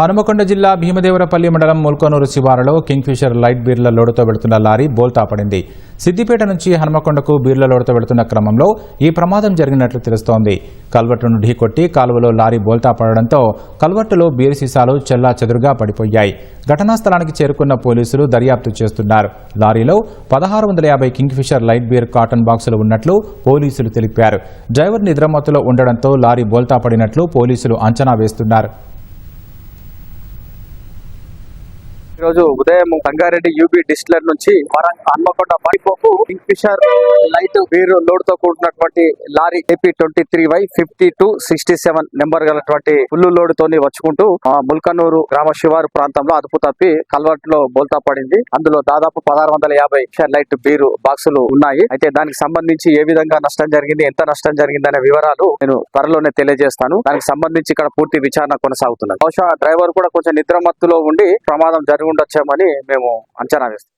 హనుమకొండ జిల్లా భీమదేవరపల్లి మండలం ముల్కోనూరు శివారులో కింగ్ఫిషర్ లైట్ బీర్ల లోడుతో వెళుతున్న లారీ బోల్తా పడింది. సిద్దిపేట నుంచి హనుమకొండకు బీర్ల లోడుతో వెళుతున్న క్రమంలో ఈ ప్రమాదం జరిగినట్లు తెలుస్తోంది. కల్వర్టును ఢీకొట్టి కాలువలో లారీ బోల్తా పడడంతో కల్వర్టులో బీర్ సీసాలు చెల్లా చెదురుగా పడిపోయాయి. ఘటనా స్థలానికి చేరుకున్న పోలీసులు దర్యాప్తు చేస్తున్నారు. లారీలో పదహారు వందల యాభై కింగ్ఫిషర్ లైట్ బీర్ కాటన్ బాక్సులు ఉన్నట్లు పోలీసులు తెలిపారు. డ్రైవర్ నిద్రమత్తులో ఉండడంతో లారీ బోల్తా పడినట్లు పోలీసులు అంచనా వేస్తున్నారు. ఈ రోజు ఉదయం సంగారెడ్డి యూబీ డిస్టిలర్ నుంచి వరంగల్ హన్మకొండ పడిపోకు కింగ్ ఫిషర్ లైట్ వీరు లోడ్తో కూడినటువంటి lorry AP twenty three Y fifty two sixty seven number గలటువంటి full load తోని వచ్చుకుంటూ ఆ, ముల్కనూరు గ్రామ శివారు ప్రాంతంలో అదుపు తప్పి కల్వర్ట్లో బోల్తా పడింది. అందులో దాదాపు పదహారు వందల యాభై లైట్ బీరు బాక్సులు ఉన్నాయి. అయితే దానికి సంబంధించి ఏ విధంగా నష్టం జరిగింది ఎంత నష్టం జరిగింది అనే వివరాలు నేను త్వరలోనే తెలియజేస్తాను. దానికి సంబంధించి ఇక్కడ పూర్తి విచారణ కొనసాగుతున్నది. బహుశా డ్రైవర్ కూడా కొంచెం నిద్రమత్తులో ఉండి ప్రమాదం జరిగి ఉండొచ్చామని మేము అంచనా వేస్తాం.